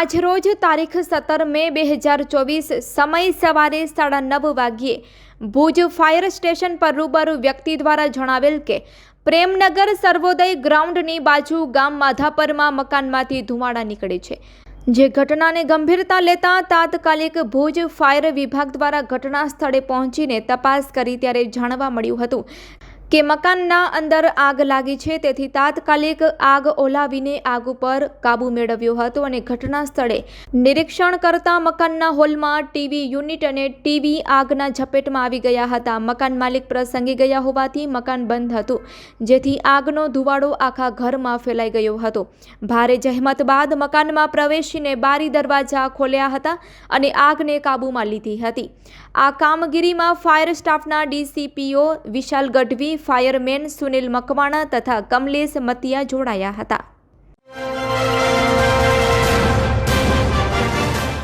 આજરોજ તારીખ સત્તર મે બે હજાર ચોવીસ સમય સવારે સાડા નવ વાગ્યે ભુજ ફાયર સ્ટેશન પર રૂબરૂ વ્યક્તિ દ્વારા જણાવેલ કે પ્રેમનગર સર્વોદય ગ્રાઉન્ડની બાજુ ગામ માધાપરમાં મકાનમાંથી ધુમાડા નીકળે છે. જે ઘટનાને ગંભીરતા લેતા તાત્કાલિક ભુજ ફાયર વિભાગ દ્વારા ઘટના સ્થળે પહોંચીને તપાસ કરી ત્યારે જાણવા મળ્યું હતું કે મકાનના અંદર આગ લાગી છે, તેથી તાત્કાલિક આગ ઓલાવીને આગ ઉપર કાબુ મેળવ્યો હતો અને ઘટના સ્થળે નિરીક્ષણ કરતા મકાનના હોલમાં ટીવી યુનિટ અને ટીવી આગના ઝપેટમાં આવી ગયા હતા. મકાન માલિક પ્રસંગી ગયા હોવાથી મકાન બંધ હતું, જેથી આગનો ધુવાડો આખા ઘરમાં ફેલાઈ ગયો હતો. ભારે જહેમત બાદ મકાનમાં પ્રવેશીને બારી દરવાજા ખોલ્યા હતા અને આગને કાબૂમાં લીધી હતી. આ કામગીરીમાં ફાયર સ્ટાફના ડીસીપીઓ વિશાલ ગઢવી ફાયરમેન સુનિલ મકવાણા તથા કમલેશ મતિયા જોડાયા હતા.